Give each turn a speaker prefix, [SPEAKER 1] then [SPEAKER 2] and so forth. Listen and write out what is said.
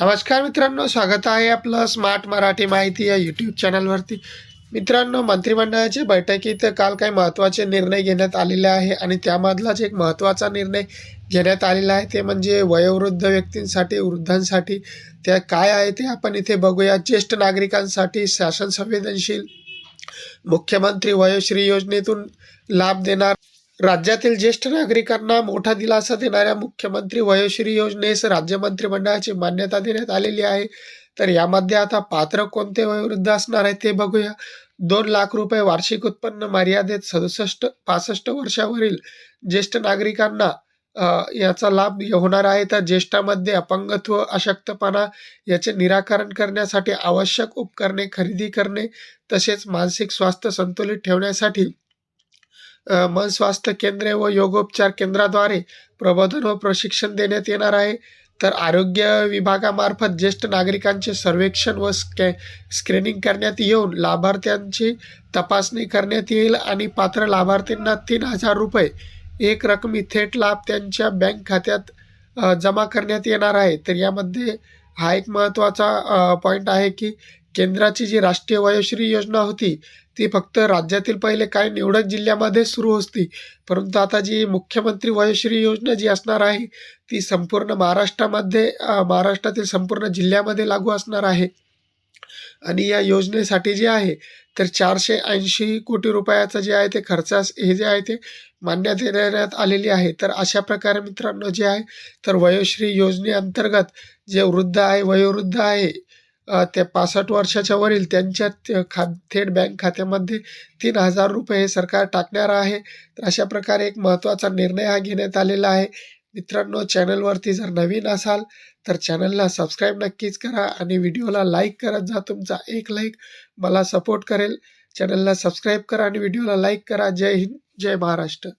[SPEAKER 1] नमस्कार मित्रांनो स्वागत आहे आपलं स्मार्ट मराठी माहिती या यूट्यूब चॅनलवरती मित्रांनो मंत्रिमंडळाच्या बैठकीत काल काही महत्त्वाचे निर्णय घेण्यात आलेले आहे आणि त्यामधलाच एक महत्त्वाचा निर्णय घेण्यात आलेला आहे ते म्हणजे वयोवृद्ध व्यक्तींसाठी वृद्धांसाठी त्या काय आहे ते आपण इथे बघूया. ज्येष्ठ नागरिकांसाठी शासन संवेदनशील मुख्यमंत्री वयोश्री योजनेतून लाभ देणार राज्यातील ज्येष्ठ नागरिकांना मोठा दिलासा देणाऱ्या मुख्यमंत्री वयोश्री योजनेस राज्य मंत्रिमंडळाची मान्यता देण्यात आलेली आहे. तर यामध्ये आता पात्र कोणते वयोवृद्ध असणार आहे ते बघूया. दोन लाख रुपये वार्षिक उत्पन्न मर्यादेत सदुसष्ट पासष्ट वर्षावरील ज्येष्ठ नागरिकांना याचा लाभ होणार आहे. तर ज्येष्ठामध्ये अपंगत्व अशक्तपणा याचे निराकरण करण्यासाठी आवश्यक उपकरणे खरेदी करणे तसेच मानसिक स्वास्थ्य संतुलित ठेवण्यासाठी मन स्वास्थ्य केंद्रे व योगोपचार केंद्राद्वारे प्रबोधन व प्रशिक्षण देण्यात येणार आहे. तर आरोग्य विभागामार्फत ज्येष्ठ नागरिकांचे सर्वेक्षण व स्कॅ स्क्रीनिंग करण्यात येऊन लाभार्थ्यांची तपासणी करण्यात येईल आणि पात्र लाभार्थींना तीन हजार रुपये एक रकमी थेट लाभ त्यांच्या बँक खात्यात जमा करण्यात येणार आहे. तर यामध्ये हा एक महत्त्वाचा पॉईंट आहे की केंद्राची जी राष्ट्रीय वयोश्री योजना होती ती फक्त राज्यातील पहिले काही निवडक जिल्ह्यामध्ये सुरू असती. परंतु आता जी मुख्यमंत्री वयोश्री योजना जी असणार आहे ती संपूर्ण महाराष्ट्रामध्ये महाराष्ट्रातील संपूर्ण जिल्ह्यामध्ये लागू असणार आहे. आणि या योजनेसाठी जे आहे तर चारशे ऐंशी कोटी रुपयाचं जे आहे ते खर्चास हे जे आहे ते मान्यता देण्यात आलेली आहे. तर अशा प्रकारे मित्रांनो जे आहे तर वयोश्री योजनेअंतर्गत जे वृद्ध आहे वयोवृद्ध आहे त्या ते पासष्ट वर्षाच्या वरील त्यांच्या खा थेट बँक खात्यामध्ये तीन हजार रुपये हे सरकार टाकणार आहे. तर अशा प्रकारे एक महत्त्वाचा निर्णय हा घेण्यात आलेला आहे. मित्रांनो चॅनलवरती जर नवीन असाल तर चॅनलला सबस्क्राईब नक्कीच करा आणि व्हिडिओला लाईक करत जा. तुमचा एक लाईक मला सपोर्ट करेल. चॅनलला सबस्क्राईब करा आणि व्हिडिओला लाईक करा. जय हिंद जय महाराष्ट्र.